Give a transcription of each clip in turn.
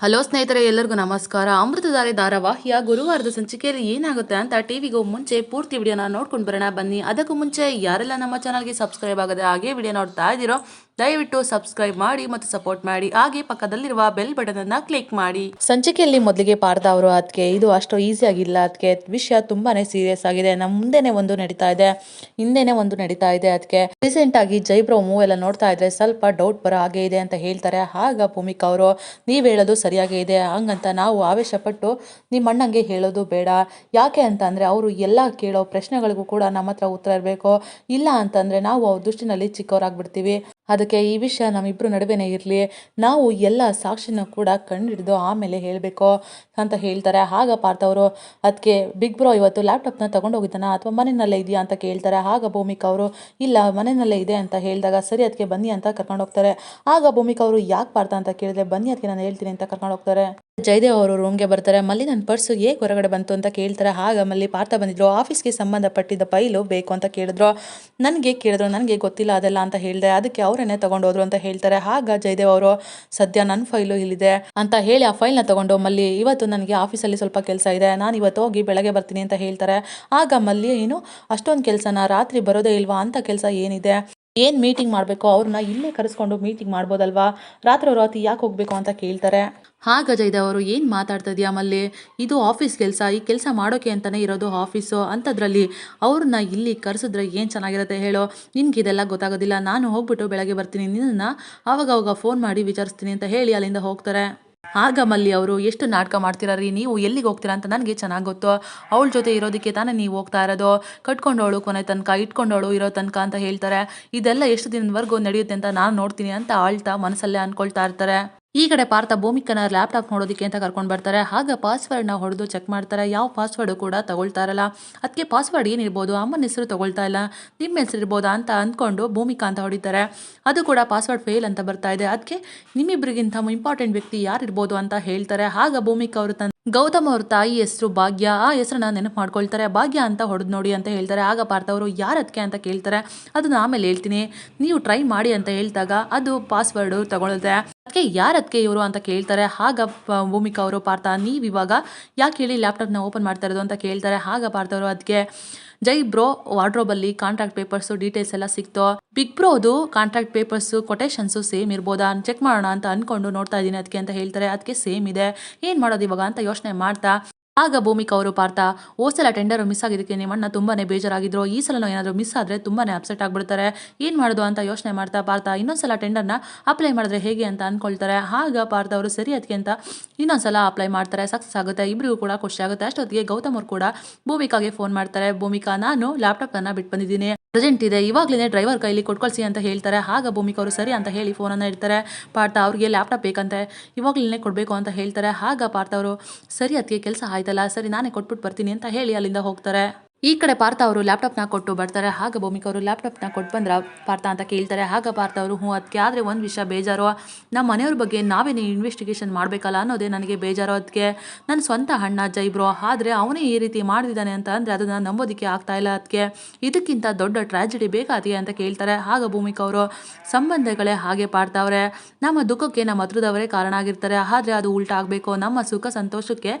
Hello ಸ್ನೇಹಿತರೆ, ಎಲ್ಲರಿಗೂ ನಮಸ್ಕಾರ. ಅಮೃತಧಾರೆ ಧಾರಾವಾಹಿಯ ಗುರುವಾರದ ಸಂಚಿಕೆಯಲ್ಲಿ ಏನಾಗುತ್ತೆ ಅಂತ ಟಿವಿಗೂ ಮುಂಚೆ ಪೂರ್ತಿ ವಿಡಿಯೋನ ನೋಡ್ಕೊಂಡು ಬರೋಣ. ಬನ್ನಿ. ಅದಕ್ಕೂ ಮುಂಚೆ ಯಾರೆಲ್ಲ ನಮ್ಮ ಚಾನಲ್ಗೆ ಸಬ್ಸ್ಕ್ರೈಬ್ ಆಗದೆ ಹಾಗೆ ವಿಡಿಯೋ ನೋಡ್ತಾ ಇದ್ದೀರೋ ದಯವಿಟ್ಟು ಸಬ್ಸ್ಕ್ರೈಬ್ ಮಾಡಿ ಮತ್ತು ಸಪೋರ್ಟ್ ಮಾಡಿ. ಹಾಗೆ ಪಕ್ಕದಲ್ಲಿರುವ ಬೆಲ್ ಬಟನ್ ಅನ್ನ ಕ್ಲಿಕ್ ಮಾಡಿ. ಸಂಚಿಕೆಯಲ್ಲಿ ಮೊದಲಿಗೆ ಪಾರ್ದ ಅವರು ಅದಕ್ಕೆ ಇದು ಅಷ್ಟು ಈಸಿ ಆಗಿಲ್ಲ. ಅದಕ್ಕೆ ವಿಷಯ ತುಂಬಾನೇ ಸೀರಿಯಸ್ ಆಗಿದೆ. ನಮ್ಮ ಮುಂದೆನೆ ಒಂದು ನಡೀತಾ ಇದೆ. ಹಿಂದೆನೆ ಒಂದು ನಡೀತಾ ಇದೆ ಅದಕ್ಕೆ ರೀಸೆಂಟ್ ಆಗಿ ಜೈಬ್ರೋ ಮೂವ್ ಎಲ್ಲ ನೋಡ್ತಾ ಇದ್ರೆ ಸ್ವಲ್ಪ ಡೌಟ್ ಬರೋ ಹಾಗೆ ಇದೆ ಅಂತ ಹೇಳ್ತಾರೆ. ಆಗ ಭೂಮಿಕಾ ಅವರು, ನೀವ್ ಹೇಳೋದು ಸರಿಯಾಗೇ ಇದೆ. ಹಂಗಂತ ನಾವು ಆವೇಶಪಟ್ಟು ನಿಮ್ಮ ಅಣ್ಣಂಗೆ ಹೇಳೋದು ಬೇಡ. ಯಾಕೆ ಅಂತ ಅಂದ್ರೆ ಅವರು ಎಲ್ಲ ಕೇಳೋ ಪ್ರಶ್ನೆಗಳಿಗೂ ಕೂಡ ನಮ್ಮ ಹತ್ರ ಉತ್ತರ ಇರಬೇಕು. ಇಲ್ಲ ಅಂತಂದ್ರೆ ನಾವು ಅವ್ರ ದೃಷ್ಟಿನಲ್ಲಿ ಚಿಕ್ಕವರಾಗ್ಬಿಡ್ತೀವಿ. ಅದಕ್ಕೆ ಈ ವಿಷಯ ನಮ್ಮಿಬ್ರು ನಡುವೆನೇ ಇರಲಿ. ನಾವು ಎಲ್ಲ ಸಾಕ್ಷಿನ ಕೂಡ ಕಂಡುಹಿಡಿದು ಆಮೇಲೆ ಹೇಳಬೇಕು ಅಂತ ಹೇಳ್ತಾರೆ. ಆಗ ಪಾರ್ಥ ಅವರು ಅದಕ್ಕೆ ಬಿಗ್ ಬ್ರೋ ಇವತ್ತು ಲ್ಯಾಪ್ಟಾಪ್ನ ತಗೊಂಡು ಹೋಗಿದ್ದಾನ ಅಥವಾ ಮನೆಯಲ್ಲೇ ಇದೆಯಾ? ಅಂತ ಕೇಳ್ತಾರೆ. ಆಗ ಭೂಮಿಕಾ ಅವರು, ಇಲ್ಲ, ಮನೆಯಲ್ಲೇ ಇದೆ ಅಂತ ಹೇಳಿದಾಗ, ಸರಿ ಅದಕ್ಕೆ ಬನ್ನಿ ಅಂತ ಕರ್ಕೊಂಡು ಹೋಗ್ತಾರೆ ಆಗ ಭೂಮಿಕಾ ಅವರು, ಯಾಕೆ ಪಾರ್ಥ ಅಂತ ಕೇಳಿದ್ರೆ, ಬನ್ನಿ ಅದಕ್ಕೆ ನಾನು ಹೇಳ್ತೀನಿ ಅಂತ ಕರ್ಕೊಂಡು ಹೋಗ್ತಾರೆ ಜಯದೇವ್ ಅವರು ರೂಮ್ಗೆ ಬರ್ತಾರೆ. ಮಲ್ಲಿ, ನನ್ನ ಪರ್ಸು ಏಕೆ ಹೊರಗಡೆ ಬಂತು ಅಂತ ಕೇಳ್ತಾರೆ? ಆಗ ಮಲ್ಲಿ, ಪಾರ್ಥ ಬಂದಿದ್ರು. ಆಫೀಸ್ಗೆ ಸಂಬಂಧಪಟ್ಟಿದ್ದ ಫೈಲು ಬೇಕು ಅಂತ ಕೇಳಿದ್ರು. ನನಗೆ ಕೇಳಿದ್ರು? ನನಗೆ ಗೊತ್ತಿಲ್ಲ ಅದೆಲ್ಲ ಅಂತ ಹೇಳಿದೆ. ಅದಕ್ಕೆ ಅವರೇನೆ ತಗೊಂಡೋದ್ರು ಅಂತ ಹೇಳ್ತಾರೆ. ಹಾಗ ಜಯದೇವ್ ಅವರು, ಸದ್ಯ ನನ್ನ ಫೈಲು ಇಲ್ಲಿದೆ ಅಂತ ಹೇಳಿ ಆ ಫೈಲ್ನ ತಗೊಂಡು ಮಲ್ಲಿ, ಇವತ್ತು ನನಗೆ ಆಫೀಸಲ್ಲಿ ಸ್ವಲ್ಪ ಕೆಲಸ ಇದೆ. ನಾನು ಇವತ್ತು ಹೋಗಿ ಬೆಳಗ್ಗೆ ಬರ್ತೀನಿ ಅಂತ ಹೇಳ್ತಾರೆ. ಆಗ ಮಲ್ಲಿ, ಏನು? ಅಷ್ಟೊಂದು ಕೆಲಸನ? ರಾತ್ರಿ ಬರೋದೇ ಇಲ್ವಾ? ಅಂತ ಕೆಲಸ ಏನಿದೆ? ಏನು ಮೀಟಿಂಗ್ ಮಾಡಬೇಕು ಅವ್ರನ್ನ ಇಲ್ಲೇ ಕರೆಸ್ಕೊಂಡು ಮೀಟಿಂಗ್ ಮಾಡ್ಬೋದಲ್ವಾ? ರಾತ್ರಿ ರಾತ್ರಿ ಯಾಕೆ ಹೋಗಬೇಕು ಅಂತ ಕೇಳ್ತಾರೆ. ಆಗ ಇದೆ ಅವರು, ಏನು ಮಾತಾಡ್ತಾ ಇದೆಯಾ ಮಲ್ಲಿ? ಇದು ಆಫೀಸ್ ಕೆಲಸ, ಈ ಕೆಲಸ ಮಾಡೋಕೆ ಅಂತಲೇ ಇರೋದು ಆಫೀಸು ಅಂಥದ್ರಲ್ಲಿ ಅವ್ರನ್ನ ಇಲ್ಲಿ ಕರೆಸಿದ್ರೆ ಏನು ಚೆನ್ನಾಗಿರುತ್ತೆ ಹೇಳೋ? ನಿನ್ಗೆ ಇದೆಲ್ಲ ಗೊತ್ತಾಗೋದಿಲ್ಲ. ನಾನು ಹೋಗ್ಬಿಟ್ಟು ಬೆಳಗ್ಗೆ ಬರ್ತೀನಿ. ನಿನ್ನನ್ನು ಆವಾಗ ಅವಾಗ ಫೋನ್ ಮಾಡಿ ವಿಚಾರಿಸ್ತೀನಿ ಅಂತ ಹೇಳಿ ಅಲ್ಲಿಂದ ಹೋಗ್ತಾರೆ. ಆಗ ಮಲ್ಲಿ ಅವರು ಎಷ್ಟು ನಾಟಕ ಮಾಡ್ತೀರಾ ರೀ? ನೀವು ಎಲ್ಲಿಗೆ ಹೋಗ್ತೀರಾ ಅಂತ ನನಗೆ ಚೆನ್ನಾಗಿ ಗೊತ್ತು. ಅವಳ ಜೊತೆ ಇರೋದಕ್ಕೆ ತಾನೇ ನೀವು ಹೋಗ್ತಾ ಇರೋದು. ಕಟ್ಕೊಂಡವಳು ಕೊನೆ ತನಕ, ಇಟ್ಕೊಂಡವಳು ಇರೋ ತನಕ ಅಂತ ಹೇಳ್ತಾರೆ. ಇದೆಲ್ಲ ಎಷ್ಟು ದಿನದವರೆಗೂ ನಡೆಯುತ್ತೆ ಅಂತ ನಾನು ನೋಡ್ತೀನಿ ಅಂತ ಆಳ್ತಾ ಮನಸ್ಸಲ್ಲೇ ಅಂದ್ಕೊಳ್ತಾ ಇರ್ತಾರೆ. ಈ ಕಡೆ ಪಾರ್ಥ ಭೂಮಿಕನ ಲ್ಯಾಪ್ಟಾಪ್ ನೋಡೋದಕ್ಕೆ ಅಂತ ಕರ್ಕೊಂಡು ಬರ್ತಾರೆ. ಆಗ ಪಾಸ್ವರ್ಡ್ನ ಹೊಡೆದು ಚೆಕ್ ಮಾಡ್ತಾರೆ. ಯಾವ ಪಾಸ್ವರ್ಡ್ ಕೂಡ ತಗೊಳ್ತಾ ಇರಲ್ಲ. ಅದಕ್ಕೆ ಪಾಸ್ವರ್ಡ್ ಏನಿರ್ಬೋದು? ಅಮ್ಮನ ಹೆಸರು ತಗೊಳ್ತಾ ಇಲ್ಲ. ನಿಮ್ಮ ಹೆಸರು ಇರ್ಬೋದಾ ಅಂತ ಅಂದ್ಕೊಂಡು ಭೂಮಿಕಾ ಅಂತ ಹೊಡಿತಾರೆ. ಅದು ಕೂಡ ಪಾಸ್ವರ್ಡ್ ಫೇಲ್ ಅಂತ ಬರ್ತಾ ಇದೆ. ಅದಕ್ಕೆ ನಿಮ್ಮಿಬ್ಬರಿಗಿಂತ ಇಂಪಾರ್ಟೆಂಟ್ ವ್ಯಕ್ತಿ ಯಾರಿರ್ಬೋದು ಅಂತ ಹೇಳ್ತಾರೆ. ಆಗ ಭೂಮಿಕಾ ಅವರು ತನ್ನ ಗೌತಮ್ ಅವ್ರ ತಾಯಿ ಹೆಸರು ಭಾಗ್ಯ. ಆ ಹೆಸರನ್ನ ನೆನಪು ಮಾಡ್ಕೊಳ್ತಾರೆ. ಭಾಗ್ಯ ಅಂತ ಹೊಡೆದು ನೋಡಿ ಅಂತ ಹೇಳ್ತಾರೆ. ಆಗ ಪಾರ್ಥ ಅವರು ಯಾರದಕ್ಕೆ ಅಂತ ಕೇಳ್ತಾರೆ. ಅದನ್ನ ಆಮೇಲೆ ಹೇಳ್ತೀನಿ. ನೀವು ಟ್ರೈ ಮಾಡಿ ಅಂತ ಹೇಳಿದಾಗ ಅದು ಪಾಸ್ವರ್ಡು ತಗೊಳುತ್ತೆ ಅದಕ್ಕೆ ಯಾರದಕ್ಕೆ ಇವರು? ಅಂತ ಕೇಳ್ತಾರೆ. ಆಗ ಭೂಮಿಕಾ ಅವರು, ಪಾರ್ಥ ನೀವು ಇವಾಗ ಯಾಕೆ ಹೇಳಿ ಲ್ಯಾಪ್ಟಾಪ್ನ ಓಪನ್ ಮಾಡ್ತಾ ಇರೋದು? ಅಂತ ಕೇಳ್ತಾರೆ. ಆಗ ಪಾರ್ಥ ಅವರು ಅದಕ್ಕೆ ಜೈ ಬ್ರೋ ವಾರ್ಡ್ರೋಬಲ್ಲಿ ಕಾಂಟ್ರಾಕ್ಟ್ ಪೇಪರ್ಸ್ ಡೀಟೇಲ್ಸ್ ಎಲ್ಲ ಸಿಕ್ತೋ? ಬಿಗ್ ಬ್ರೋದು ಕಾಂಟ್ರಾಕ್ಟ್ ಪೇಪರ್ಸ್ ಕೊಟೇಶನ್ಸು ಸೇಮ್ ಇರ್ಬೋದಾ? ಚೆಕ್ ಮಾಡೋಣ ಅಂತ ಅನ್ಕೊಂಡು ನೋಡ್ತಾ ಇದ್ದೀನಿ ಅದಕ್ಕೆ ಅಂತ ಹೇಳ್ತಾರೆ. ಅದಕ್ಕೆ ಸೇಮ್ ಇದೆ. ಏನು ಮಾಡೋದು ಇವಾಗ ಅಂತ ಯೋಚನೆ ಮಾಡ್ತಾ ಆಗ ಭೂಮಿಕಾ ಅವರು ಪಾರ್ಥ, ಓ ಸಲ ಟೆಂಡರ್ ಮಿಸ್ ಆಗಿದ್ದಕ್ಕೆ ನಿಮ್ಮಣ್ಣ ತುಂಬಾನೇ ಬೇಜಾರಾಗಿದ್ರು, ಈ ಸಲ ಏನಾದರೂ ಮಿಸ್ ಆದರೆ ತುಂಬಾನೇ ಅಪ್ಸೆಟ್ ಆಗಿಬಿಡ್ತಾರೆ. ಏನು ಮಾಡೋದು ಅಂತ ಯೋಚನೆ ಮಾಡ್ತಾ ಪಾರ್ಥ ಇನ್ನೊಂದ್ಸಲ ಟೆಂಡರ್ನ ಅಪ್ಲೈ ಮಾಡಿದ್ರೆ ಹೇಗೆ ಅಂತ ಅಂದ್ಕೊಳ್ತಾರೆ ಆಗ ಪಾರ್ಥ ಅವರು, ಸರಿ ಅದಕ್ಕೆ ಅಂತ ಇನ್ನೊಂದ್ಸಲ ಅಪ್ಲೈ ಮಾಡ್ತಾರೆ, ಸಕ್ಸಸ್ ಆಗುತ್ತೆ ಇಬ್ಬರಿಗೂ ಕೂಡ ಖುಷಿ ಆಗುತ್ತೆ. ಅಷ್ಟೊತ್ತಿಗೆ ಗೌತಮ್ ಅವರು ಕೂಡ ಭೂಮಿಕಾಗೆ ಫೋನ್ ಮಾಡ್ತಾರೆ. ಭೂಮಿಕಾ, ನಾನು ಲ್ಯಾಪ್ಟಾಪ್ನ ಬಿಟ್ಟು ಬಂದಿದ್ದೀನಿ ಪ್ರೆಸೆಂಟ್ ಇದೆ. ಇವಾಗಲೇ ಡ್ರೈವರ್ ಕೈಲಿ ಕೊಟ್ಕೊಳ್ಸಿ ಅಂತ ಹೇಳ್ತಾರೆ. ಆಗ ಭೂಮಿಕ ಅವರು ಸರಿ ಅಂತ ಹೇಳಿ ಫೋನನ್ನು ಇಡ್ತಾರೆ. ಪಾರ್ಥ ಅವ್ರಿಗೆ ಲ್ಯಾಪ್ಟಾಪ್ ಬೇಕಂತೆ. ಇವಾಗಲೇ ಕೊಡಬೇಕು ಅಂತ ಹೇಳ್ತಾರೆ. ಆಗ ಪಾರ್ಥ ಅವರು, ಸರಿ ಅದಕ್ಕೆ ಕೆಲಸ ಆಯ್ತಲ್ಲ, ಸರಿ ನಾನೇ ಕೊಟ್ಬಿಟ್ಟು ಬರ್ತೀನಿ ಅಂತ ಹೇಳಿ ಅಲ್ಲಿಂದ ಹೋಗ್ತಾರೆ. ಈ ಕಡೆ ಪಾರ್ಥ ಅವರು ಲ್ಯಾಪ್ಟಾಪ್ನ ಕೊಟ್ಟು ಬರ್ತಾರೆ ಆಗ ಭೂಮಿಕ ಅವರು ಲ್ಯಾಪ್ಟಾಪ್ನ ಕೊಟ್ಟು ಬಂದ್ರ ಪಾರ್ಥ ಅಂತ ಕೇಳ್ತಾರೆ. ಆಗ ಪಾರ್ಥ ಅವರು, ಹ್ಞೂ ಅದಕ್ಕೆ ಆದರೆ ಒಂದು ವಿಷಯ ಬೇಜಾರು. ನಮ್ಮ ಮನೆಯವ್ರ ಬಗ್ಗೆ ನಾವೇನೇ ಇನ್ವೆಸ್ಟಿಗೇಷನ್ ಮಾಡಬೇಕಲ್ಲ ಅನ್ನೋದೇ ನನಗೆ ಬೇಜಾರು. ಅದಕ್ಕೆ ನನ್ನ ಸ್ವಂತ ಅಣ್ಣ ಜೈಬ್ರೋ ಆದರೆ ಅವನೇ ಈ ರೀತಿ ಮಾಡಿದ್ದಾನೆ ಅಂತ ಅಂದರೆ ಅದನ್ನು ನಂಬೋದಕ್ಕೆ ಆಗ್ತಾ ಇಲ್ಲ. ಅದಕ್ಕೆ ಇದಕ್ಕಿಂತ ದೊಡ್ಡ ಟ್ರಾಜಿಡಿ ಬೇಕಾದಿಗೆ ಅಂತ ಕೇಳ್ತಾರೆ ಹಾಗ ಭೂಮಿಕ ಅವರು. ಸಂಬಂಧಗಳೇ ಹಾಗೆ ಪಾಡ್ತಾವ್ರೆ ನಮ್ಮ ದುಃಖಕ್ಕೆ ನಮ್ಮ ಹತ್ರದವರೇ ಕಾರಣ ಆಗಿರ್ತಾರೆ. ಆದರೆ ಅದು ಉಲ್ಟಾ ಆಗಬೇಕು. ನಮ್ಮ ಸುಖ, ಸಂತೋಷಕ್ಕೆ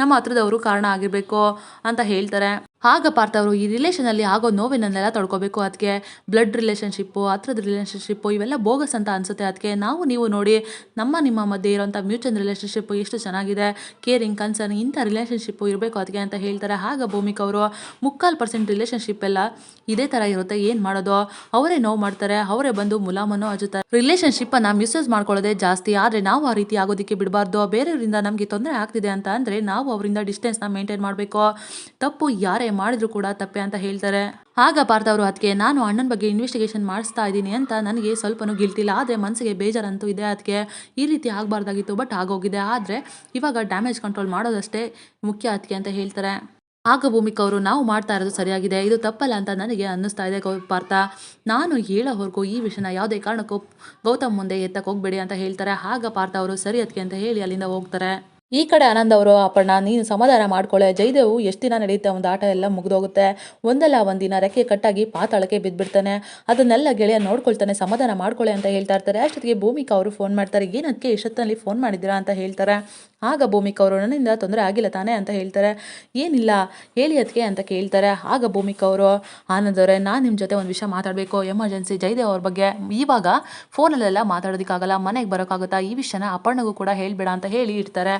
ನಮ್ಮ ಹತ್ರದವರು ಕಾರಣ ಆಗಿರಬೇಕು ಅಂತ ಹೇಳ್ತಾರೆ. ಆಗ ಪಾರ್ಥ ಅವರು ಈ ರಿಲೇಷನಲ್ಲಿ ಆಗೋ ನೋವಿನನ್ನೆಲ್ಲ ತಡ್ಕೋಬೇಕು ಅದಕ್ಕೆ ಬ್ಲಡ್ ರಿಲೇಷನ್ಶಿಪ್ಪು ಹತ್ರದ ರಿಲೇಷನ್ಶಿಪ್ಪು ಇವೆಲ್ಲ ಬೋಗಸ್ ಅಂತ ಅನ್ಸುತ್ತೆ ಅದಕ್ಕೆ ನಾವು ನೀವು ನೋಡಿ ನಮ್ಮ ನಿಮ್ಮ ಮಧ್ಯೆ ಇರೋಂಥ ಮ್ಯೂಚುವಲ್ ರಿಲೇಷನ್ಶಿಪ್ಪು ಎಷ್ಟು ಚೆನ್ನಾಗಿದೆ. ಕೇರಿಂಗ್ ಕನ್ಸರ್ನ್ ಇಂಥ ರಿಲೇಷನ್ಶಿಪ್ಪು ಇರಬೇಕು ಅದಕ್ಕೆ ಅಂತ ಹೇಳ್ತಾರೆ. ಆಗ ಭೂಮಿಕ್ ಅವರು ಮುಕ್ಕಾಲು ಪರ್ಸೆಂಟ್ ರಿಲೇಷನ್ಶಿಪ್ ಎಲ್ಲ ಇದೇ ಥರ ಇರುತ್ತೆ. ಏನು ಮಾಡೋದು? ಅವರೇ ನೋವು ಮಾಡ್ತಾರೆ, ಅವರೇ ಬಂದು ಮುಲಾಮನ್ನು ಹಚ್ಚುತ್ತಾರೆ ರಿಲೇಷನ್ಶಿಪ್ಪನ್ನು ಮಿಸ್ಯೂಸ್ ಮಾಡ್ಕೊಳ್ಳೋದೇ ಜಾಸ್ತಿ. ಆದರೆ ನಾವು ಆ ರೀತಿ ಆಗೋದಕ್ಕೆ ಬಿಡಬಾರ್ದು. ಬೇರೆಯವರಿಂದ ನಮಗೆ ತೊಂದರೆ ಆಗ್ತಿದೆ ಅಂತ ಅಂದರೆ ನಾವು ಅವರಿಂದ ಡಿಸ್ಟೆನ್ಸ್ನ ಮೇಂಟೈನ್ ಮಾಡಬೇಕು? ತಪ್ಪು ಯಾರೇ ಮಾಡಿದ್ರು ಕೂಡ ತಪ್ಪೆ ಅಂತ ಹೇಳ್ತಾರೆ. ಆಗ ಪಾರ್ಥ ಅವರು ಅದಕ್ಕೆ ನಾನು ಅಣ್ಣನ ಬಗ್ಗೆ ಇನ್ವೆಸ್ಟಿಗೇಷನ್ ಮಾಡಿಸ್ತಾ ಇದ್ದೀನಿ ಅಂತ ನನಗೆ ಸ್ವಲ್ಪನೂ ಗಿಲ್ತಿಲ್ಲ ಆದರೆ ಮನಸ್ಸಿಗೆ ಬೇಜಾರಂತೂ ಇದೆ ಅದಕ್ಕೆ ಈ ರೀತಿ ಆಗಬಾರ್ದಾಗಿತ್ತು ಬಟ್ ಆಗೋಗಿದೆ. ಆದರೆ ಇವಾಗ ಡ್ಯಾಮೇಜ್ ಕಂಟ್ರೋಲ್ ಮಾಡೋದಷ್ಟೇ ಮುಖ್ಯ ಅದಕ್ಕೆ ಅಂತ ಹೇಳ್ತಾರೆ. ಆಗ ಭೂಮಿಕಾ ಅವರು, ನಾವು ಮಾಡ್ತಾ ಇರೋದು ಸರಿಯಾಗಿದೆ. ಇದು ತಪ್ಪಲ್ಲ ಅಂತ ನನಗೆ ಅನ್ನಿಸ್ತಾ ಇದೆ ಗೌ, ಪಾರ್ಥ. ನಾನು ಹೇಳೋವರೆಗೂ ಈ ವಿಷಯನ ಯಾವುದೇ ಕಾರಣಕ್ಕೂ ಗೌತಮ್ ಮುಂದೆ ಎತ್ತಕ್ಕೆ ಹೋಗಬೇಡಿ ಅಂತ ಹೇಳ್ತಾರೆ. ಆಗ ಪಾರ್ಥ ಅವರು, ಸರಿ ಅದಕ್ಕೆ ಅಂತ ಹೇಳಿ ಅಲ್ಲಿಂದ ಹೋಗ್ತಾರೆ. ಈ ಕಡೆ ಆನಂದ್ ಅವರು, ಅಪ್ಪಣ್ಣ, ನೀನು ಸಮಾಧಾನ ಮಾಡ್ಕೊಳ್ಳೆ ಜೈದೇವು ಎಷ್ಟು ದಿನ ನಡೆಯುತ್ತೆ? ಒಂದು ಆಟ ಎಲ್ಲ ಮುಗಿದೋಗುತ್ತೆ. ಒಂದಲ್ಲ ಒಂದಿನ ರೆಕ್ಕೆ ಕಟ್ಟಾಗಿ ಪಾತಾಳಕ್ಕೆ ಬಿದ್ದುಬಿಡ್ತಾನೆ ಅದನ್ನೆಲ್ಲ ಗೆಳೆಯ ನೋಡ್ಕೊಳ್ತಾನೆ. ಸಮಾಧಾನ ಮಾಡ್ಕೊಳ್ಳೆ ಅಂತ ಹೇಳ್ತಾ ಇರ್ತಾರೆ. ಅಷ್ಟೊತ್ತಿಗೆ ಭೂಮಿಕಾ ಅವರು ಫೋನ್ ಮಾಡ್ತಾರೆ. ಏನಕ್ಕೆ ಇಷ್ಟೊತ್ತಲ್ಲಿ ಫೋನ್ ಮಾಡಿದ್ದೀರಾ ಅಂತ ಹೇಳ್ತಾರೆ. ಆಗ ಭೂಮಿಕಾ ಅವರು, ನನ್ನಿಂದ ತೊಂದರೆ ಆಗಿಲ್ಲ ತಾನೇ ಅಂತ ಹೇಳ್ತಾರೆ. ಏನಿಲ್ಲ, ಹೇಳಿ ಅದಕ್ಕೆ ಅಂತ ಕೇಳ್ತಾರೆ. ಆಗ ಭೂಮಿಕಾ ಅವರು, ಆನಂದ್ ಅವರೇ, ನಾನು ನಿಮ್ಮ ಜೊತೆ ಒಂದು ವಿಷಯ ಮಾತಾಡಬೇಕು. ಎಮರ್ಜೆನ್ಸಿ ಜೈದೇವ್ ಅವ್ರ ಬಗ್ಗೆ. ಇವಾಗ ಫೋನಲ್ಲೆಲ್ಲ ಮಾತಾಡೋದಕ್ಕಾಗಲ್ಲ. ಮನೆಗೆ ಬರೋಕ್ಕಾಗುತ್ತಾ? ಈ ವಿಷಯನ ಅಪ್ಪಣ್ಣಗೂ ಕೂಡ ಹೇಳಿಬೇಡ ಅಂತ ಹೇಳಿ ಇರ್ತಾರೆ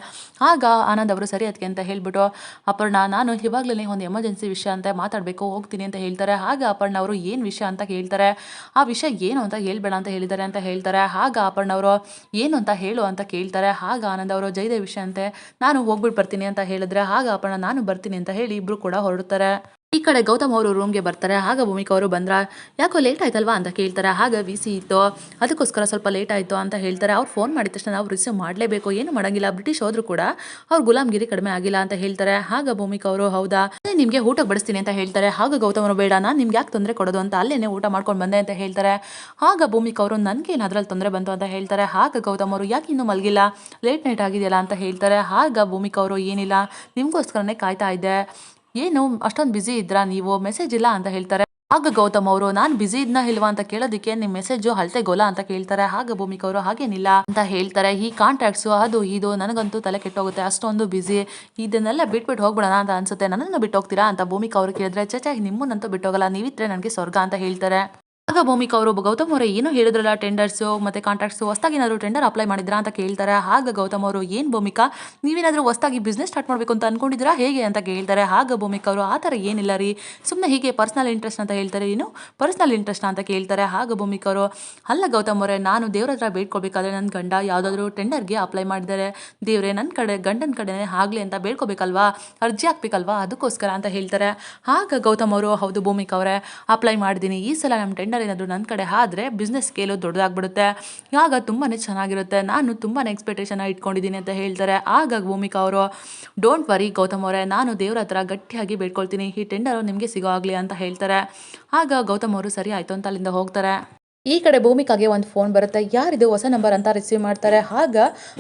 ಆಗ ಆನಂದ್ ಅವರು, ಸರಿ ಅದಕ್ಕೆ ಅಂತ ಹೇಳ್ಬಿಟ್ಟು, ಅಪರ್ಣ, ನಾನು ಇವಾಗಲೇ ಒಂದು ಎಮರ್ಜೆನ್ಸಿ ವಿಷಯ ಅಂತ ಮಾತಾಡಬೇಕು, ಹೋಗ್ತೀನಿ ಅಂತ ಹೇಳ್ತಾರೆ. ಆಗ ಅಪರ್ಣ ಅವರು, ಏನು ವಿಷಯ ಅಂತ ಹೇಳ್ತಾರೆ? ಆ ವಿಷಯ ಏನು ಅಂತ ಹೇಳ್ಬೇಡ ಅಂತ ಹೇಳಿದ್ದಾರೆ ಅಂತ ಹೇಳ್ತಾರೆ. ಆಗ ಅಪರ್ಣ ಅವರು, ಏನು ಅಂತ ಹೇಳು ಅಂತ ಕೇಳ್ತಾರೆ. ಆಗ ಆನಂದ್ ಅವರು, ಜಯದೇವ್ ವಿಷಯ ಅಂತೆ, ನಾನು ಹೋಗ್ಬಿಟ್ಟು ಬರ್ತೀನಿ ಅಂತ ಹೇಳಿದ್ರೆ, ಆಗ ಅಪರ್ಣ, ನಾನು ಬರ್ತೀನಿ ಅಂತ ಹೇಳಿ ಇಬ್ರು ಕೂಡ ಹೊರಡ್ತಾರೆ. ಈ ಕಡೆ ಗೌತಮ್ ಅವರು ರೂಮ್ಗೆ ಬರ್ತಾರೆ. ಆಗ ಭೂಮಿಕಾ ಅವರು ಬಂದ್ರ, ಯಾಕೋ ಲೇಟ್ ಆಯ್ತಲ್ವಾ? ಅಂತ ಕೇಳ್ತಾರೆ. ಆಗ ವಿ ಸಿ ಇತ್ತು. ಅದಕ್ಕೋಸ್ಕರ ಸ್ವಲ್ಪ ಲೇಟ್ ಆಯಿತು ಅಂತ ಹೇಳ್ತಾರೆ. ಅವ್ರು ಫೋನ್ ಮಾಡಿದ ತಕ್ಷಣ ನಾವು ರಿಸೀವ್ ಮಾಡಲೇಬೇಕು. ಏನು ಮಾಡಂಗಿಲ್ಲ. ಬ್ರಿಟಿಷ್ ಹೋದ್ರು ಕೂಡ ಅವ್ರು ಗುಲಾಮ್ಗಿರಿ ಕಡಿಮೆ ಆಗಿಲ್ಲ ಅಂತ ಹೇಳ್ತಾರೆ. ಆಗ ಭೂಮಿಕಾ ಅವರು, ಹೌದಾ? ನಿಮಗೆ ಊಟ ಬಡಿಸ್ತೀನಿ ಅಂತ ಹೇಳ್ತಾರೆ. ಆಗ ಗೌತಮ್ ಅವರು, ಬೇಡ, ನಾನು ನಿಮ್ಗೆ ಯಾಕೆ ತೊಂದರೆ ಕೊಡೋದು ಅಂತ ಅಲ್ಲೇನೆ ಊಟ ಮಾಡ್ಕೊಂಡು ಬಂದೆ ಅಂತ ಹೇಳ್ತಾರೆ. ಆಗ ಭೂಮಿಕಾ ಅವರು ನನಗೆ ಅದ್ರಲ್ಲಿ ತೊಂದರೆ ಬಂತು ಅಂತ ಹೇಳ್ತಾರೆ. ಆಗ ಗೌತಮ್ ಅವರು, ಯಾಕೆ ಇನ್ನೂ ಮಲಗಿಲ್ಲ? ಲೇಟ್ ನೈಟ್ ಆಗಿದೆಯಲ್ಲ ಅಂತ ಹೇಳ್ತಾರೆ. ಆಗ ಭೂಮಿಕಾ ಅವರು, ಏನಿಲ್ಲ. ನಿಮಗೋಸ್ಕರನೇ ಕಾಯ್ತಾ ಇದ್ದೆ. ಏನು ಅಷ್ಟೊಂದು ಬ್ಯುಸಿ ಇದ್ರಾ? ನೀವು ಮೆಸೇಜ್ ಇಲ್ಲ ಅಂತ ಹೇಳ್ತಾರೆ. ಆಗ ಗೌತಮ್ ಅವರು, ನಾನು ಬ್ಯುಸಿ ಇದ್ನ ಇಲ್ವಾ? ಅಂತ ಕೇಳೋದಕ್ಕೆ ನಿಮ್ಮ ಮೆಸೇಜ್ ಗೋಲ ಅಂತ ಕೇಳ್ತಾರೆ. ಹಾಗ ಭೂಮಿಕ ಅವರು ಹಾಗೇನಿಲ್ಲ ಅಂತ ಹೇಳ್ತಾರೆ. ಈ ಕಾಂಟ್ಯಾಕ್ಟ್ಸ್ ಅದು ಇದು ನನಗಂತೂ ತಲೆ ಕೆಟ್ಟೋಗುತ್ತೆ. ಅಷ್ಟೊಂದು ಬ್ಯುಸಿ ಇದನ್ನೆಲ್ಲ ಬಿಟ್ಬಿಟ್ಟು ಹೋಗ್ಬಿಡೋಣ ಅಂತ ಅನ್ಸುತ್ತೆ. ನನ್ನನ್ನು ಬಿಟ್ಟು ಹೋಗ್ತೀರಾ? ಅಂತ ಭೂಮಿಕ ಅವರು ಕೇಳಿದ್ರೆ ಚಚಾ ನಿಮ್ಮನ್ನಂತೂ ಬಿಟ್ಟೋಗಲ್ಲ ನೀವಿದ್ರೆ ನನಗೆ ಸ್ವರ್ಗ ಅಂತ ಹೇಳ್ತಾರೆ. ಆಗ ಭೂಮಿಕಾ ಅವರು ಗೌತಮ್ ಅವರು ಏನೋ ಹೇಳಿದ್ರಲ್ಲ ಟೆಂಡರ್ಸು ಮತ್ತೆ ಕಾಂಟ್ರಾಕ್ಟ್ಸು ಹೊಸ್ದಾಗಿ ಏನಾದ್ರು ಟೆಂಡರ್ ಅಪ್ಲೈ ಮಾಡಿದ್ರಾ ಅಂತ ಕೇಳ್ತಾರೆ. ಆಗ ಗೌತಮ್ ಅವರು, ಏನು ಭೂಮಿಕಾ? ನೀವೇನಾದರೂ ಹೊಸ್ದಾಗಿ ಬಿಸ್ನೆಸ್ ಸ್ಟಾರ್ಟ್ ಮಾಡಬೇಕು ಅಂತ ಅನ್ಕೊಂಡಿದ್ದೀರಾ? ಹೇಗೆ ಅಂತ ಕೇಳ್ತಾರೆ. ಆಗ ಭೂಮಿಕಾ ಅವರು, ಆ ಥರ ಏನಿಲ್ಲ ರೀ. ಸುಮ್ಮನೆ ಹೀಗೆ ಪರ್ಸ್ನಲ್ ಇಂಟ್ರೆಸ್ಟ್ ಅಂತ ಹೇಳ್ತಾರೆ. ಏನು? ಪರ್ಸ್ನಲ್ ಇಂಟ್ರೆಸ್ಟ್ ಅಂತ ಕೇಳ್ತಾರೆ. ಆಗ ಭೂಮಿಕಾ ಅವರು, ಅಲ್ಲ ಗೌತಮ್ ಅವರೇ, ನಾನು ದೇವ್ರ ಹತ್ರ ಬೇಡ್ಕೋಬೇಕಾದ್ರೆ ನನ್ನ ಗಂಡ ಯಾವುದಾದ್ರೂ ಟೆಂಡರ್ಗೆ ಅಪ್ಲೈ ಮಾಡಿದರೆ ದೇವ್ರೆ ನನ್ನ ಕಡೆ, ಗಂಡನ ಕಡೆನೇ ಆಗಲಿ ಅಂತ ಬೇಡ್ಕೋಬೇಕಲ್ವಾ? ಅರ್ಜಿ ಹಾಕ್ಬೇಕಲ್ವಾ? ಅದಕ್ಕೋಸ್ಕರ, ಅಂತ ಹೇಳ್ತಾರೆ. ಆಗ ಗೌತಮ್ ಅವರು, ಹೌದು ಭೂಮಿಕಾ ಅವರೇ ಅಪ್ಲೈ ಮಾಡಿದ್ದೀನಿ. ಈ ಸಲ ನಮ್ಮ ಟೆಂಡರ್ ಏನಾದರೂ ನನ್ನ ಕಡೆ ಆದರೆ ಬಿಸ್ನೆಸ್ ಸ್ಕೇಲು ದೊಡ್ಡದಾಗ್ಬಿಡುತ್ತೆ. ಆಗ ತುಂಬಾ ಚೆನ್ನಾಗಿರುತ್ತೆ. ನಾನು ತುಂಬಾ ಎಕ್ಸ್ಪೆಕ್ಟೇಷನ್ ಇಟ್ಕೊಂಡಿದ್ದೀನಿ ಅಂತ ಹೇಳ್ತಾರೆ. ಆಗ ಭೂಮಿಕಾ ಅವರು ಡೋಂಟ್ ವರಿ ಗೌತಮ್ ಅವರೇ, ನಾನು ದೇವ್ರ ಹತ್ರ ಗಟ್ಟಿಯಾಗಿ ಬೇಡ್ಕೊಳ್ತೀನಿ. ಈ ಟೆಂಡರು ನಿಮಗೆ ಸಿಗೋ ಆಗಲಿ ಅಂತ ಹೇಳ್ತಾರೆ. ಆಗ ಗೌತಮ್ ಅವರು, ಸರಿ ಆಯಿತು ಅಂತ ಅಲ್ಲಿಂದ ಹೋಗ್ತಾರೆ. ಈ ಕಡೆ ಭೂಮಿಕಾಗೆ ಒಂದು ಫೋನ್ ಬರುತ್ತೆ. ಯಾರಿದು ಹೊಸ ನಂಬರ್ ಅಂತ ರಿಸೀವ್ ಮಾಡ್ತಾರೆ. ಆಗ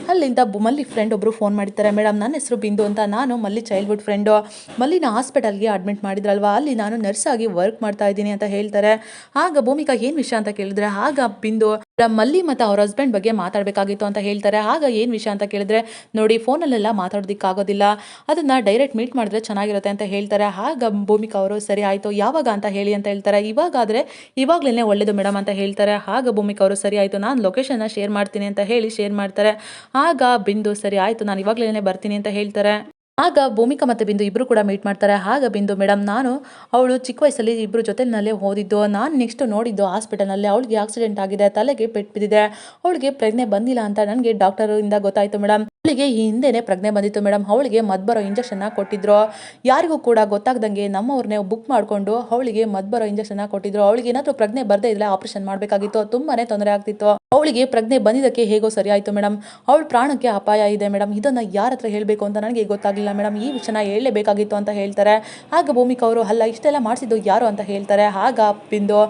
ಅಲ್ಲಿಂದ ಮಲ್ಲಿ ಫ್ರೆಂಡ್ ಒಬ್ಬರು ಫೋನ್ ಮಾಡಿರ್ತಾರೆ. ಮೇಡಮ್ ನನ್ನ ಹೆಸರು ಬಿಂದು ಅಂತ ನಾನು ಮಲ್ಲಿ ಚೈಲ್ಡ್ಹುಡ್ ಫ್ರೆಂಡು ಮಲ್ಲಿನ ಹಾಸ್ಪಿಟಲ್ಗೆ ಅಡ್ಮಿಟ್ ಮಾಡಿದ್ರಲ್ವಾ? ಅಲ್ಲಿ ನಾನು ನರ್ಸ್ ಆಗಿ ವರ್ಕ್ ಮಾಡ್ತಾ ಇದ್ದೀನಿ ಅಂತ ಹೇಳ್ತಾರೆ. ಆಗ ಭೂಮಿಕಾ ಏನು ವಿಷಯ ಅಂತ ಕೇಳಿದ್ರೆ ಆಗ ಬಿಂದು "ಮೇಡಮ್, ಮಲ್ಲಿ ಮತ್ತು ಅವ್ರ ಹಸ್ಬೆಂಡ್ ಬಗ್ಗೆ ಮಾತಾಡಬೇಕಾಗಿತ್ತು ಅಂತ ಹೇಳ್ತಾರೆ. ಆಗ ಏನು ವಿಷಯ ಅಂತ ಕೇಳಿದ್ರೆ, ನೋಡಿ, ಫೋನಲ್ಲೆಲ್ಲ ಮಾತಾಡೋದಕ್ಕಾಗೋದಿಲ್ಲ. ಅದನ್ನು ಡೈರೆಕ್ಟ್ ಮೀಟ್ ಮಾಡಿದ್ರೆ ಚೆನ್ನಾಗಿರುತ್ತೆ ಅಂತ ಹೇಳ್ತಾರೆ. ಆಗ ಭೂಮಿಕಾ ಅವರು, ಸರಿ ಆಯಿತು, ಯಾವಾಗ ಅಂತ ಹೇಳಿ ಅಂತ ಹೇಳ್ತಾರೆ. ಇವಾಗಾದರೆ ಇವಾಗಲೇ ಒಳ್ಳೇದು ಮೇಡಮ್ ಅಂತ ಹೇಳ್ತಾರೆ. ಆಗ ಭೂಮಿಕಾ ಅವರು, ಸರಿ ಆಯಿತು, ನಾನು ಲೊಕೇಶನ್ನ ಶೇರ್ ಮಾಡ್ತೀನಿ ಅಂತ ಹೇಳಿ ಶೇರ್ ಮಾಡ್ತಾರೆ. ಆಗ ಬಿಂದು, ಸರಿ ಆಯಿತು, ನಾನು ಇವಾಗಲೇ ಬರ್ತೀನಿ ಅಂತ ಹೇಳ್ತಾರೆ. ಆಗ ಭೂಮಿಕಾ ಮತ್ತು ಬಿಂದು ಇಬ್ಬರು ಕೂಡ ಮೀಟ್ ಮಾಡ್ತಾರೆ. ಆಗ ಬಿಂದು ಮೇಡಮ್ ನಾನು ಅವಳು ಚಿಕ್ಕ ವಯಸ್ಸಲ್ಲಿ ಇಬ್ಬರು ಜೊತೆಲಿನಲ್ಲೇ ಓದಿದ್ದು ನಾನು ನೆಕ್ಸ್ಟ್ ನೋಡಿದ್ದು ಹಾಸ್ಪಿಟಲ್ನಲ್ಲಿ ಅವಳಿಗೆ ಆಕ್ಸಿಡೆಂಟ್ ಆಗಿದೆ. ತಲೆಗೆ ಪೆಟ್ಟು ಬಿದ್ದಿದೆ. ಅವಳಿಗೆ ಪ್ರಜ್ಞೆ ಬಂದಿಲ್ಲ ಅಂತ ನನಗೆ ಡಾಕ್ಟರಿಂದ ಗೊತ್ತಾಯಿತು ಮೇಡಮ್ ಅವಳಿಗೆ ಈ ಹಿಂದೆನೇ ಪ್ರಜ್ಞೆ ಬಂದಿತ್ತು ಮೇಡಮ್. ಅವಳಿಗೆ ಮದ್ಬರೋ ಇಂಜೆಕ್ಷನ್ನ ಕೊಟ್ಟಿದ್ರು. ಯಾರಿಗೂ ಕೂಡ ಗೊತ್ತಾಗ್ದಂಗೆ ನಮ್ಮವ್ರನ್ನೇ ಬುಕ್ ಮಾಡಿಕೊಂಡು ಅವಳಿಗೆ ಮದ್ಬರೋ ಇಂಜೆಕ್ಷನ್ನ ಕೊಟ್ಟಿದ್ರು. ಅವಳಿಗೆ ಏನಾದರೂ ಪ್ರಜ್ಞೆ ಬರದೇ ಇದ್ರೆ ಆಪರೇಷನ್ ಮಾಡಬೇಕಾಗಿತ್ತು. ತುಂಬಾ ತೊಂದರೆ ಆಗ್ತಿತ್ತು. ಅವಳಿಗೆ ಪ್ರಜ್ಞೆ ಬಂದಿದ್ದಕ್ಕೆ ಹೇಗೋ ಸರಿ ಆಯಿತು ಮೇಡಮ್. ಅವಳ ಪ್ರಾಣಕ್ಕೆ ಅಪಾಯ ಇದೆ ಮೇಡಮ್. ಇದನ್ನು ಯಾರ ಹತ್ರ ಹೇಳಬೇಕು ಅಂತ ನನಗೆ ಗೊತ್ತಾಗಲಿಲ್ಲ ಮೇಡಮ್. ಈ ವಿಷಯನ ಹೇಳಲೇಬೇಕಾಗಿತ್ತು ಅಂತ ಹೇಳ್ತಾರೆ. ಆಗ ಭೂಮಿಕಾ ಅವರು, ಅಲ್ಲ, ಇಷ್ಟೆಲ್ಲ ಮಾಡಿಸಿದ್ದು ಯಾರು? ಅಂತ ಹೇಳ್ತಾರೆ. ಆಗ ಬಿಂದು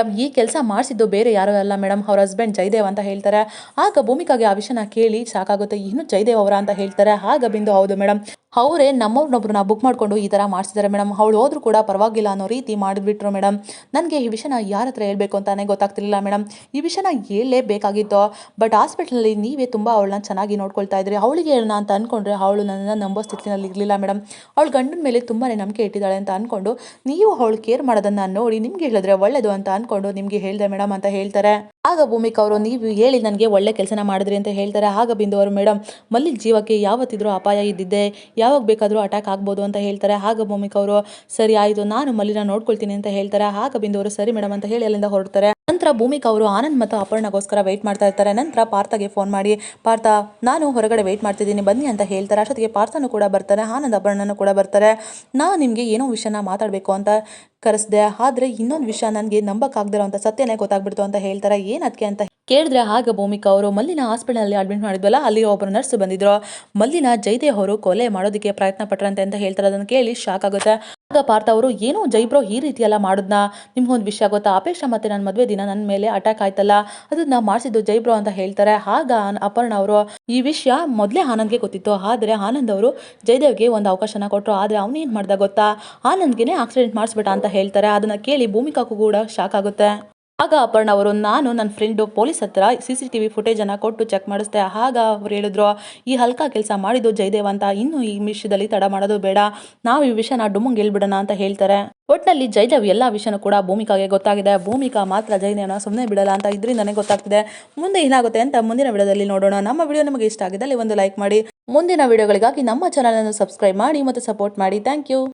ಮೇಡಮ್ ಈ ಕೆಲಸ ಮಾಡಿಸಿದ್ದು ಬೇರೆ ಯಾರೂ ಅಲ್ಲ ಮೇಡಮ್ ಅವ್ರ ಹಸ್ಬೆಂಡ್ ಜಯದೇವ್ ಅಂತ ಹೇಳ್ತಾರೆ. ಆಗ ಭೂಮಿಕಾಗೆ ಆ ವಿಷಯನ ಕೇಳಿ ಸಾಕಾಗುತ್ತೆ. ಇನ್ನು ಜಯದೇವ್ ಅವರ ಅಂತ ಹೇಳ್ತಾರೆ. ಆಗ ಬಿಂದು ಹೌದು ಮೇಡಮ್ ಅವರೇ ನಮ್ಮವ್ರನ್ನೊಬ್ರನ್ನ ಬುಕ್ ಮಾಡಿಕೊಂಡು ಈ ಥರ ಮಾಡಿಸಿದ್ದಾರೆ ಮೇಡಮ್ ಅವಳು ಹೋದ್ರೂ ಕೂಡ ಪರವಾಗಿಲ್ಲ ಅನ್ನೋ ರೀತಿ ಮಾಡಿಬಿಟ್ರು ಮೇಡಮ್ ನನಗೆ ಈ ವಿಷಯನ ಯಾರ ಹತ್ರ ಹೇಳಬೇಕು ಅಂತಾನೆ ಗೊತ್ತಾಗ್ತಿರ್ಲಿಲ್ಲ ಮೇಡಮ್ ಈ ವಿಷಯನ ಹೇಳಲೇಬೇಕಾಗಿತ್ತು ಬಟ್ ಹಾಸ್ಪಿಟ್ಲಲ್ಲಿ ನೀವೇ ತುಂಬ ಅವಳನ್ನ ಚೆನ್ನಾಗಿ ನೋಡ್ಕೊಳ್ತಾ ಇದ್ರಿ. ಅವಳಿಗೆ ಹೇಳೋಣ ಅಂತ ಅಂದ್ಕೊಂಡ್ರೆ ಅವಳು ನನ್ನನ್ನು ನಂಬೋ ಸ್ಥಿತಿನಲ್ಲಿ ಇರಲಿಲ್ಲ ಮೇಡಮ್ ಅವಳು ಗಂಡನ ಮೇಲೆ ತುಂಬಾ ನಂಬಿಕೆ ಇಟ್ಟಿದ್ದಾಳೆ ಅಂತ ಅಂದ್ಕೊಂಡು ನೀವು ಅವಳು ಕೇರ್ ಮಾಡೋದನ್ನು ನೋಡಿ ನಿಮ್ಗೆ ಹೇಳಿದ್ರೆ ಒಳ್ಳೆಯದು ಅಂತ ನಿಮಗೆ ಹೇಳಿದೆ ಮೇಡಮ್ ಅಂತ ಹೇಳ್ತಾರೆ. ಆಗ ಭೂಮಿಕಾ ಅವರು, ನೀವು ಹೇಳಿ ನನಗೆ ಒಳ್ಳೆ ಕೆಲಸನ ಮಾಡಿದ್ರಿ ಅಂತ ಹೇಳ್ತಾರೆ. ಆಗ ಬಿಂದು ಅವರು ಮೇಡಮ್ ಮಲ್ಲಿ ಜೀವಕ್ಕೆ ಯಾವತ್ತಿದ್ರೂ ಅಪಾಯ ಇದ್ದಿದ್ದೆ, ಯಾವಾಗ ಬೇಕಾದರೂ ಅಟ್ಯಾಕ್ ಆಗ್ಬೋದು ಅಂತ ಹೇಳ್ತಾರೆ. ಆಗ ಭೂಮಿಕಾ ಅವರು, ಸರಿ ಆಯಿತು, ನಾನು ಮಲ್ಲಿನ ನೋಡ್ಕೊಳ್ತೀನಿ ಅಂತ ಹೇಳ್ತಾರೆ. ಆಗ ಬಿಂದು ಅವರು, ಸರಿ ಮೇಡಮ್ ಅಂತ ಹೇಳಿ ಅಲ್ಲಿಂದ ಹೊರಡ್ತಾರೆ. ನಂತರ ಭೂಮಿಕಾ ಅವರು ಆನಂದ್ ಮತ್ತು ಅಪರ್ಣಗೋಸ್ಕರ ವೆಯ್ಟ್ ಮಾಡ್ತಾ ಇರ್ತಾರೆ. ನಂತರ ಪಾರ್ಥಗೆ ಫೋನ್ ಮಾಡಿ, ಪಾರ್ಥ, ನಾನು ಹೊರಗಡೆ ವೆಯ್ಟ್ ಮಾಡ್ತಿದ್ದೀನಿ, ಬನ್ನಿ ಅಂತ ಹೇಳ್ತಾರೆ. ಅಷ್ಟೊತ್ತಿಗೆ ಪಾರ್ಥನು ಕೂಡ ಬರ್ತಾರೆ ಆನಂದ್, ಅಪರ್ಣನು ಕೂಡ ಬರ್ತಾರೆ. ನಾನು ನಿಮಗೆ ಏನೋ ವಿಷಯನ ಮಾತಾಡಬೇಕು ಅಂತ ಕರೆಸಿದೆ. ಆದರೆ ಇನ್ನೊಂದು ವಿಷಯ ನನಗೆ ನಂಬಕ್ಕಾಗ್ದಿರೋ ಅಂತ ಸತ್ಯನೇ ಗೊತ್ತಾಗ್ಬಿಡ್ತು ಅಂತ ಹೇಳ್ತಾರೆ. ಏನು ಅದಕ್ಕೆ ಅಂತ ಕೇಳಿದ್ರೆ ಆಗ ಭೂಮಿಕಾ ಅವರು ಮಲ್ಲಿನ ಹಾಸ್ಪಿಟಲ್ನಲ್ಲಿ ಅಡ್ಮಿಟ್ ಮಾಡಿದ್ವಲ್ಲ, ಅಲ್ಲಿ ಒಬ್ಬರು ನರ್ಸ್ ಬಂದಿದ್ರು. ಮಲ್ಲಿನ ಜೈದೇವ್ ಅವರು ಕೊಲೆ ಮಾಡೋದಕ್ಕೆ ಪ್ರಯತ್ನ ಪಟ್ಟರಂತೆ ಅಂತ ಹೇಳ್ತಾರೆ. ಅದನ್ನು ಕೇಳಿ ಶಾಕ್ ಆಗುತ್ತೆ. ಆಗ ಪಾರ್ಥ ಅವರು, ಏನೋ ಜೈಬ್ರೋ ಈ ರೀತಿ ಎಲ್ಲ ಮಾಡಿದ್ನ? ನಿಮ್ಗೊಂದು ವಿಷಯ ಗೊತ್ತಾ? ಅಪೇಕ್ಷ ಮತ್ತೆ ನನ್ನ ಮದುವೆ ದಿನ ನನ್ನ ಮೇಲೆ ಅಟ್ಯಾಕ್ ಆಯ್ತಲ್ಲ? ಅದನ್ನ ಮಾಡಿಸಿದ್ದು ಜೈಬ್ರೋ ಅಂತ ಹೇಳ್ತಾರೆ. ಆಗ ಅಪರ್ಣ ಅವರು, ಈ ವಿಷಯ ಮೊದಲೇ ಆನಂದ್ಗೆ ಗೊತ್ತಿತ್ತು. ಆದರೆ ಆನಂದ್ ಅವರು ಜಯದೇವ್ಗೆ ಒಂದು ಅವಕಾಶನ ಕೊಟ್ಟರು ಆದರೆ ಅವನು ಏನು ಮಾಡ್ದ ಗೊತ್ತಾ? ಆನಂದ್ಗೆ ಆಕ್ಸಿಡೆಂಟ್ ಮಾಡಿಸ್ಬಿಟ್ಟ ಅಂತ ಹೇಳ್ತಾರೆ. ಅದನ್ನ ಕೇಳಿ ಭೂಮಿಕಾಕ್ಕೂ ಕೂಡ ಶಾಕ್ ಆಗುತ್ತೆ. ಆಗ ಅಪರ್ಣ ಅವರು, ನಾನು ನನ್ನ ಫ್ರೆಂಡು ಪೊಲೀಸ್ ಹತ್ರ ಸಿ ಸಿ ಟಿ ವಿ ಫುಟೇಜನ್ನು ಕೊಟ್ಟು ಚೆಕ್ ಮಾಡಿಸ್ದೆ. ಆಗ ಅವ್ರು ಹೇಳಿದ್ರು, ಈ ಹಲ್ಕ ಕೆಲಸ ಮಾಡಿದ್ದು ಜಯದೇವ್ ಅಂತ. ಇನ್ನೂ ಈ ವಿಷಯದಲ್ಲಿ ತಡ ಮಾಡೋದು ಬೇಡ. ನಾವು ಈ ವಿಷಯನ ಡುಮ್ಮಂಗ್ ಹೇಳ್ಬಿಡೋಣ ಅಂತ ಹೇಳ್ತಾರೆ. ಒಟ್ಟಿನಲ್ಲಿ ಜಯದೇವ್ ಎಲ್ಲ ವಿಷಯನೂ ಕೂಡ ಭೂಮಿಕಾಗೆ ಗೊತ್ತಾಗಿದೆ. ಭೂಮಿಕಾ ಮಾತ್ರ ಜಯದೇವನ ಸುಮ್ಮನೆ ಬಿಡಲ್ಲ ಅಂತ ಇದರಿಂದನೇ ಗೊತ್ತಾಗ್ತಿದೆ. ಮುಂದೆ ಏನಾಗುತ್ತೆ ಅಂತ ಮುಂದಿನ ವಿಡಿಯೋದಲ್ಲಿ ನೋಡೋಣ. ನಮ್ಮ ವಿಡಿಯೋ ನಿಮಗೆ ಇಷ್ಟ ಆಗಿದ್ದಲ್ಲಿ ಒಂದು ಲೈಕ್ ಮಾಡಿ. ಮುಂದಿನ ವಿಡಿಯೋಗಳಿಗಾಗಿ ನಮ್ಮ ಚಾನಲನ್ನು ಸಬ್ಸ್ಕ್ರೈಬ್ ಮಾಡಿ ಮತ್ತು ಸಪೋರ್ಟ್ ಮಾಡಿ. Thank you